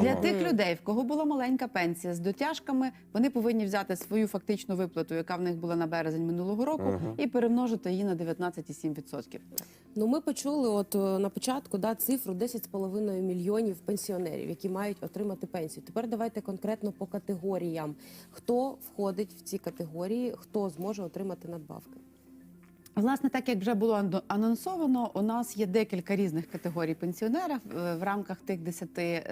Для Ага. тих людей, в кого була маленька пенсія з дотяжками, вони повинні взяти свою фактичну виплату, яка в них була на березень минулого року, Ага. і перемножити її на 19,7%. Ну, ми почули, от е, на початку да, цифру 10,5 мільйонів пенсіонерів, які мають отримати пенсію. Тепер давайте конкретно по категоріям. Хто входить в ці категорії, хто зможе отримати надбавки? Власне, так як вже було ано- анонсовано, у нас є декілька різних категорій пенсіонерів Е, в рамках тих 10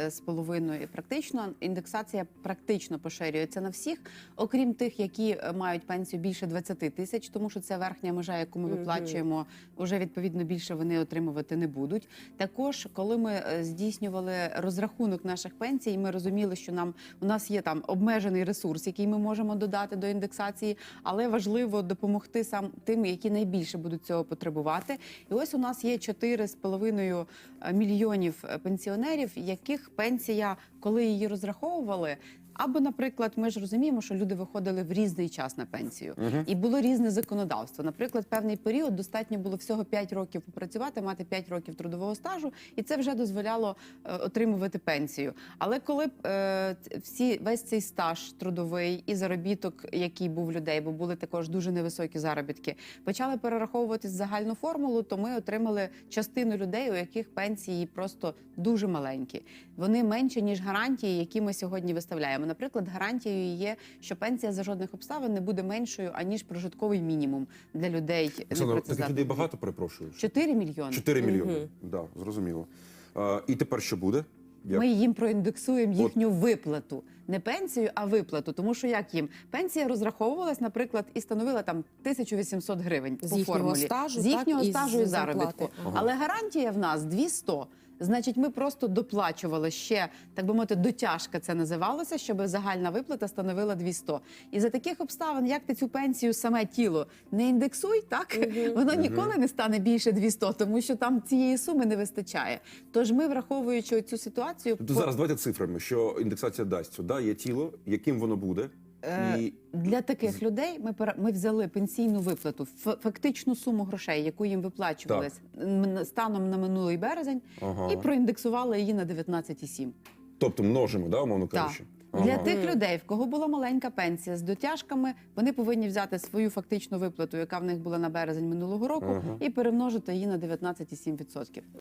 з половиною. Практично індексація практично поширюється на всіх, окрім тих, які е, мають пенсію більше 20 тисяч, тому що це верхня межа, яку ми виплачуємо. Уже відповідно більше вони отримувати не будуть. Також, коли ми е, здійснювали розрахунок наших пенсій, ми розуміли, що нам у нас є там обмежений ресурс, який ми можемо додати до індексації, але важливо допомогти сам тим, які найбільше будуть цього потребувати. І ось у нас є 4,5 мільйонів е, пенсіонерів, яких пенсія, коли її розраховували. Або, наприклад, ми ж розуміємо, що люди виходили в різний час на пенсію, і було різне законодавство. Наприклад, певний період достатньо було всього 5 років попрацювати, мати 5 років трудового стажу, і це вже дозволяло е, отримувати пенсію. Але коли б е, всі весь цей стаж трудовий і заробіток, який був людей, бо були також дуже невисокі заробітки, почали перераховуватись загальну формулу, то ми отримали частину людей, у яких пенсії просто дуже маленькі. Вони менші ніж гарантії, які ми сьогодні виставляємо. Наприклад, гарантією є, що пенсія за жодних обставин не буде меншою аніж прожитковий мінімум для людей. Оксана, таких людей багато, перепрошую. 4 мільйони. 4 мільйони. Да, зрозуміло. А, і тепер що буде? Як? Ми їм проіндексуємо їхню виплату, не пенсію, а виплату. Тому що як їм пенсія розраховувалась, наприклад, і становила там 1800 гривень З по формулі стажу, з їхнього так, і стажу з і заробітку. Ага. Але гарантія в нас 200. Значить, ми просто доплачували ще, так би мовити, дотяжка це називалося, щоб загальна виплата становила 200. І за таких обставин, як ти цю пенсію саме тіло не індексуй, так воно ніколи не стане більше 200, тому що там цієї суми не вистачає. Тож ми, враховуючи цю ситуацію, Тобто по- зараз давайте цифрами, що індексація дасть. Да, є тіло, яким воно буде, Е, і Для таких людей ми пера- ми взяли пенсійну виплату, ф- фактичну суму грошей, яку їм виплачувалась м- станом на минулий березень, Ага. і проіндексували її на 19,7. тобто множимо, да, умовно Так. кажучи. Для Ага. тих людей, в кого була маленька пенсія з дотяжками, вони повинні взяти свою фактичну виплату, яка в них була на березень минулого року, Ага. і перемножити її на 19,7%.